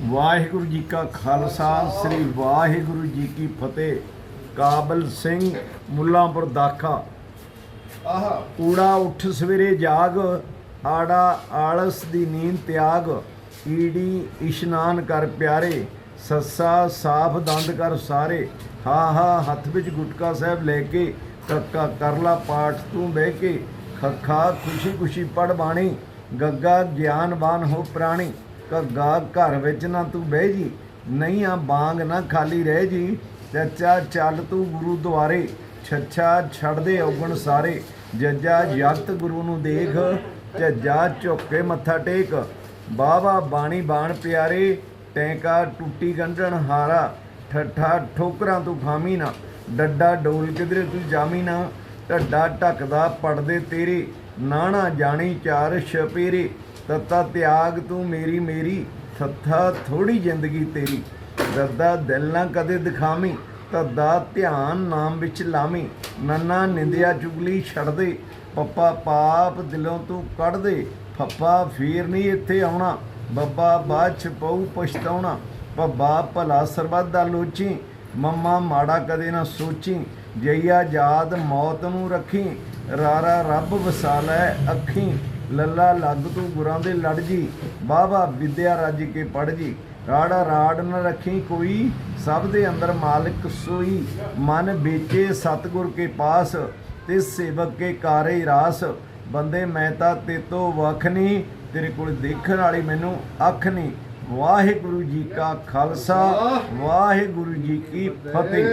ਵਾਹਿਗੁਰੂ ਜੀ ਕਾ ਖਾਲਸਾ ਸ੍ਰੀ ਵਾਹਿਗੁਰੂ ਜੀ ਕੀ ਫਤਿਹ। ਕਾਬਲ ਸਿੰਘ ਮੁੱਲਾਂਪੁਰ ਦਾਖਾ। ਆਹਾ। ਊੜਾ ਉੱਠ ਸਵੇਰੇ ਜਾਗ ਆੜਾ ਆਲਸ ਦੀ ਨੀਂਦ ਤਿਆਗ। ਈੜੀ ਇਸ਼ਨਾਨ ਕਰ ਪਿਆਰੇ ਸੱਸਾ ਸਾਫ਼ ਦੰਦ ਕਰ ਸਾਰੇ ਹਾ ਹਾ ਹੱਥ ਵਿੱਚ ਗੁਟਕਾ ਸਾਹਿਬ ਲੈ ਕੇ ਕੱਕਾ ਕਰਲਾ ਪਾਠ ਤੂੰ ਬਹਿ ਕੇ। ਖੱਖਾ ਖੁਸ਼ੀ ਖੁਸ਼ੀ ਪੜ ਬਾਣੀ ਗੱਗਾ ਗਿਆਨਵਾਨ ਹੋ ਪ੍ਰਾਣੀ। ਘੱਗਾ ਘਰ ਵਿੱਚ ਨਾ ਤੂੰ ਬਹਿ ਜੀ, ਨਹੀਂ ਆ ਬਾਂਗ ਨਾ ਖਾਲੀ ਰਹਿ ਜੀ। ਚੱਚਾ, ਚੱਲ ਤੂੰ ਗੁਰੂ ਦੁਆਰੇ, ਛੱਛਾ ਛੱਡ ਦੇ ਔਗਣ ਸਾਰੇ। ਜੱਜਾ ਯਕਤ ਗੁਰੂ ਨੂੰ ਦੇਖ, ਝੱਜਾ ਝੁੱਕ ਕੇ ਮੱਥਾ ਟੇਕ। ਬਾਵਾ ਬਾਣੀ ਬਾਣ ਪਿਆਰੇ, ਟੈਂਕਾ ਟੁੱਟੀ ਗੰਢਣ ਹਾਰਾ। ਠੱਠਾ ਠੋਕਰਾਂ ਤੂੰ ਖਾਮੀ ਨਾ, ਡੱਡਾ ਡੋਲ ਕਿਧਰੇ ਤੂੰ ਜਾਮੀ ਨਾ। ਢੱਡਾ ਢੱਕਦਾ ਪੜਦੇ ਤੇਰੇ, ਨਾਣਾ ਜਾਣੀ ਚਾਰ ਛਪੇਰੇ। ਤਤਾ ਤਿਆਗ ਤੂੰ ਮੇਰੀ ਮੇਰੀ ਥੱਥਾ ਥੋੜੀ ਜ਼ਿੰਦਗੀ ਤੇਰੀ। ਰੱਦਾ ਦਿਲ ਨਾ ਕਦੇ ਦਿਖਾਵੀਂ, ਤਦਾ ਧਿਆਨ ਨਾਮ ਵਿੱਚ ਲਾਵੀਂ। ਨੰਨਾ ਨਿੰਦਿਆ ਚੁਗਲੀ ਛੱਡ ਦੇ, ਪੱਪਾ ਪਾਪ ਦਿਲੋਂ ਤੂੰ ਕੱਢ ਦੇ। ਫੱਫਾ ਫੇਰ ਨਹੀਂ ਇੱਥੇ ਆਉਣਾ, ਬੱਬਾ ਬਾਅਦ ਚ ਪਊ ਪਛਤਾਉਣਾ। ਪੱਬਾ ਭਲਾ ਸਰਬੱਤ ਦਾ ਲੋਚੀ, ਮੰਮਾ ਮਾੜਾ ਕਦੇ ਨਾ ਸੋਚੀ। ਜਈਆ ਯਾਦ ਮੌਤ ਨੂੰ ਰੱਖੀ, ਰਾਰਾ ਰੱਬ ਵਸਾ ਅੱਖੀਂ। ਲੱਲਾ ਲੱਗ ਤੂੰ ਗੁਰਾਂ ਦੇ ਲੜ ਜੀ ਬਾਬਾ ਵਿਦਿਆ ਰੱਜ ਕੇ ਪੜ ਜੀ। ਰਾੜਾ ਰਾੜ ਨ ਰੱਖੀ ਕੋਈ, ਸਭ ਦੇ ਅੰਦਰ ਮਾਲਕ ਸੋਈ। ਮਨ ਵੇਚੇ ਸਤਗੁਰ ਕੇ ਪਾਸ ਤੇ ਸੇਵਕ ਕੇ ਕਾਰੇ ਰਾਸ। ਬੰਦੇ ਮੈਂ ਤਾਂ ਤੇਤੋਂ ਵੱਖ ਨਹੀਂ ਤੇਰੇ ਕੋਲ ਦੇਖਣ ਵਾਲੀ ਮੈਨੂੰ ਅੱਖ ਨਹੀਂ ਵਾਹਿਗੁਰੂ ਜੀ ਕਾ ਖਾਲਸਾ, ਵਾਹਿਗੁਰੂ ਜੀ ਕੀ ਫਤਿਹ।